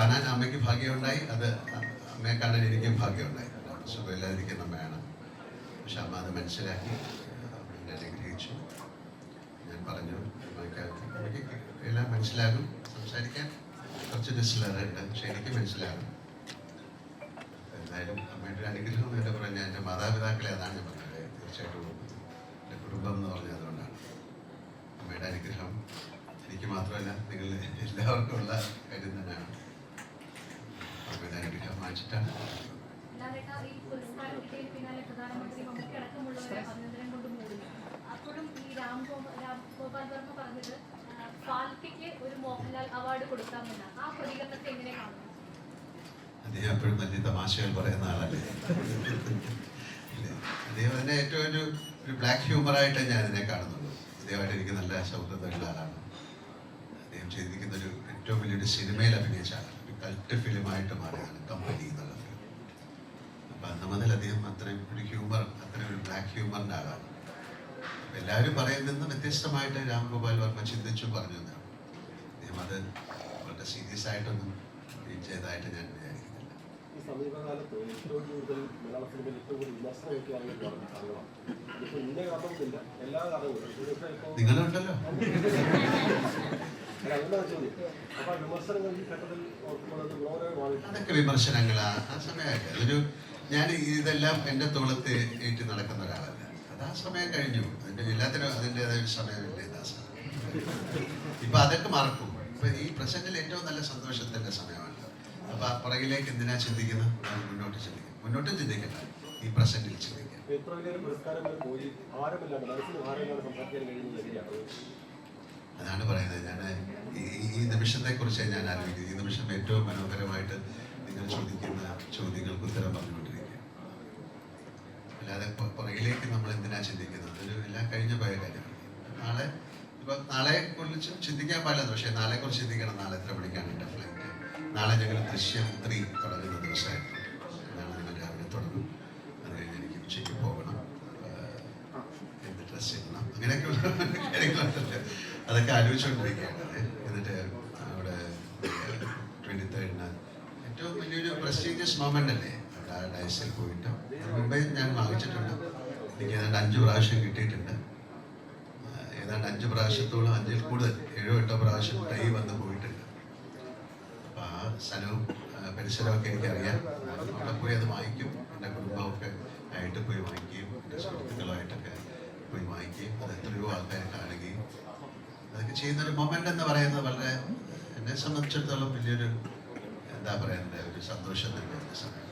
കാണാൻ അമ്മയ്ക്ക് ഭാഗ്യമുണ്ടായി. അത് അമ്മയെ കാണാൻ എനിക്കും ഭാഗ്യമുണ്ടായി. സുഖമില്ലാതിരിക്കുന്ന അമ്മയാണ്. പക്ഷെ അമ്മ അത് മനസ്സിലാക്കി എന്നെ അനുഗ്രഹിച്ചു. ഞാൻ പറഞ്ഞു അമ്മയ്ക്ക് അമ്മയ്ക്ക് എല്ലാം മനസ്സിലാകും. സംസാരിക്കാൻ കുറച്ച് ഡിസ്ലറുണ്ട് പക്ഷെ എനിക്ക് മനസ്സിലാകും. എന്തായാലും അമ്മയുടെ അനുഗ്രഹം എന്ന് പറഞ്ഞാൽ എന്റെ മാതാപിതാക്കളെ അതാണ് ഞാൻ പറഞ്ഞത്. തീർച്ചയായിട്ടും എന്റെ കുടുംബം എന്ന് പറഞ്ഞത് അതുകൊണ്ടാണ്. അമ്മയുടെ അനുഗ്രഹം എനിക്ക് മാത്രമല്ല നിങ്ങൾ എല്ലാവർക്കും ഉള്ള കാര്യം തന്നെയാണ്. മൂടി അപ്പോഴും ഈ രാം ഗോപാൽ രാം ഗോപാൽ വർമ്മ പറഞ്ഞത് ഫാൽക്കയ്ക്ക് ഒരു മോഹൻലാൽ അവാർഡ് ആ പ്രതികരണത്തെ എങ്ങനെ കാണുന്നു? അദ്ദേഹം എപ്പോഴും വലിയ തമാശകൾ പറയുന്ന ആളല്ലേ? അദ്ദേഹം അതിനെ ഏറ്റവും ഒരു ഒരു ബ്ലാക്ക് ഹ്യൂമറായിട്ട് ഞാൻ അതിനെ കാണുന്നുള്ളൂ. അദ്ദേഹമായിട്ട് എനിക്ക് നല്ല സൗഹൃദമുള്ള ആളാണ്. അദ്ദേഹം ചെയ്തിരിക്കുന്ന ഒരു ഏറ്റവും വലിയൊരു സിനിമയിൽ അഭിനയിച്ച ആളാണ്. കൾട്ട് ഫിലിമായിട്ട് മാറിയതാണ് കമ്പനി എന്നുള്ള ഫിലിം അപ്പം അന്ന് മുതൽ അദ്ദേഹം അത്രയും ഒരു ഹ്യൂമർ അത്രയും ഒരു ബ്ലാക്ക് ഹ്യൂമറിന്റെ ആളാണ്. എല്ലാവരും പറയുന്ന നിന്ന് വ്യത്യസ്തമായിട്ട് രാംഗോപാൽ വർമ്മ ചിന്തിച്ചു പറഞ്ഞു എന്നാണ് അദ്ദേഹം അത് വളരെ സീരിയസ് ആയിട്ടൊന്നും ട്രീറ്റ് ചെയ്തതായിട്ട് ഞാൻ വിചാരിക്കുന്നില്ല. ഈ സമീപകാലത്ത് ഏറ്റവും കൂടുതൽ മലയാള സിനിമയിൽ ഏറ്റവും കൂടുതൽ വിമർശനമൊക്കെ ആണെന്ന് പറഞ്ഞ കാരണമാണ് ഇപ്പൊ ഇന്ന കാരണമൊന്നുമില്ല എല്ലാ കാരണങ്ങളും ഇതിപ്പോ നിങ്ങളുണ്ടല്ലോ. അതൊക്കെ വിമർശനങ്ങളാ. ആ സമയമായി അതൊരു ഞാൻ ഇതെല്ലാം എന്റെ തോളത്ത് ഏറ്റ് നടക്കുന്ന ഒരാളല്ല. അത് ആ സമയം കഴിഞ്ഞു. അതിന്റെ എല്ലാത്തിനും അതിന്റെതായ ഒരു സമയമില്ലേ സമയം. ഇപ്പൊ അതൊക്കെ മറക്കും. ഇപ്പൊ ഈ പ്രസന്റിൽ ഏറ്റവും നല്ല സന്തോഷത്തിന്റെ സമയമാണ് അപ്പൊ ആ പുറകിലേക്ക് എന്തിനാ ചിന്തിക്കുന്നത്? അത് മുന്നോട്ട് ചിന്തിക്കും. മുന്നോട്ടും ചിന്തിക്കണ്ട. ഈ പ്രസന്റിൽ ചിന്തിക്കാം. എത്ര വലിയൊരു പുരസ്കാരങ്ങൾ പോയി ഭാരമില്ലാണ്ട് മനസ്സിന് ഭാരമില്ലാണ്ട് സംസാരിക്കാൻ കഴിയുന്ന ശരിയാണ്? അതാണ് പറയുന്നത്. ഞാൻ ഈ ഈ നിമിഷത്തെക്കുറിച്ച് ഞാൻ ആലോചിക്കുന്നത് ഈ നിമിഷം ഏറ്റവും മനോഹരമായിട്ട് നിങ്ങൾ ചോദിക്കുന്ന ചോദ്യങ്ങൾക്ക് ഉത്തരം പറഞ്ഞുകൊണ്ടിരിക്കുക. അല്ലാതെ പുറകിലേക്ക് നമ്മൾ എന്തിനാ ചിന്തിക്കുന്നത്? അതൊരു എല്ലാം കഴിഞ്ഞ പോയ കാര്യമാണ്. നാളെ ഇപ്പൊ നാളെ കുറിച്ച് ചിന്തിക്കാൻ പാടില്ല. പക്ഷേ നാളെ കുറിച്ച് ചിന്തിക്കണം. നാളെ എത്ര മണിക്കാണ് എന്റെ ഫ്ലൈറ്റ് നാളെ ഞങ്ങൾ ദൃശ്യം ത്രീ തുടങ്ങുന്ന ദിവസമായിരുന്നു. നാളെ ഞങ്ങൾ രാവിലെ തുടങ്ങും. അത് കഴിഞ്ഞ് എനിക്ക് ഉച്ചയ്ക്ക് പോകണം. എന്ത് ഡ്രസ് ഇടണം? അങ്ങനെയൊക്കെയുള്ള കാര്യങ്ങളുണ്ടല്ലോ അതൊക്കെ ആലോചിച്ചുകൊണ്ടിരിക്കുകയാണ് എന്നിട്ട് അവിടെ ട്വന്റി തേർഡിന് ഏറ്റവും വലിയൊരു പ്രസ്റ്റീജിയസ് മൊമെന്റ് അല്ലേ? അവിടെ ആ ഡയസിൽ പോയിട്ട്. മുംബൈ ഞാൻ വാങ്ങിച്ചിട്ടുണ്ട്. എനിക്ക് ഏതാണ്ട് അഞ്ച് പ്രാവശ്യം കിട്ടിയിട്ടുണ്ട്. ഏതാണ്ട് അഞ്ച് പ്രാവശ്യത്തോളം അഞ്ചിൽ കൂടുതൽ ഏഴോ എട്ടോ പ്രാവശ്യം തൈ വന്ന് പോയിട്ടുണ്ട്. അപ്പോൾ ആ സ്ഥലവും പരിസരമൊക്കെ എനിക്കറിയാം. അവിടെ പോയി അത് വാങ്ങിക്കും. എന്റെ കുടുംബമൊക്കെ ആയിട്ട് പോയി വാങ്ങിക്കുകയും എന്റെ സുഹൃത്തുക്കളുമായിട്ടൊക്കെ പോയി വാങ്ങിക്കുകയും അത് എത്രയോ ആൾക്കാരെ കാണുകയും ചെയ്യുന്ന ഒരു മൊമെന്റ് എന്ന് പറയുന്നത് വളരെ എന്നെ സംബന്ധിച്ചിടത്തോളം വലിയൊരു എന്താ പറയുന്നത് ഒരു സന്തോഷം തന്നെ സമയം